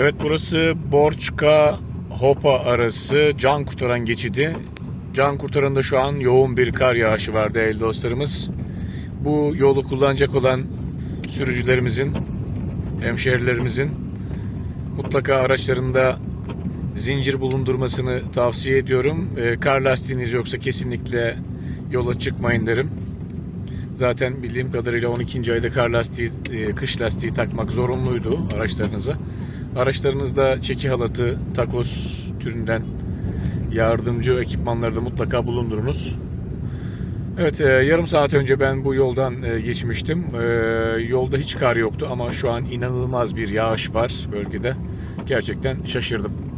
Evet burası Borçka Hopa arası can kurtaran geçidi. Can kurtaranında şu an yoğun bir kar yağışı var değerli dostlarımız. Bu yolu kullanacak olan sürücülerimizin, hemşehrilerimizin mutlaka araçlarında zincir bulundurmasını tavsiye ediyorum. Ee, kar lastiğiniz yoksa kesinlikle yola çıkmayın derim. Zaten bildiğim kadarıyla 12. ayda kar lastiği, e, kış lastiği takmak zorunluydu araçlarınıza. Araçlarınızda çeki halatı, takos türünden yardımcı ekipmanları da mutlaka bulundurunuz. Evet, e, yarım saat önce ben bu yoldan e, geçmiştim. E, yolda hiç kar yoktu ama şu an inanılmaz bir yağış var bölgede. Gerçekten şaşırdım.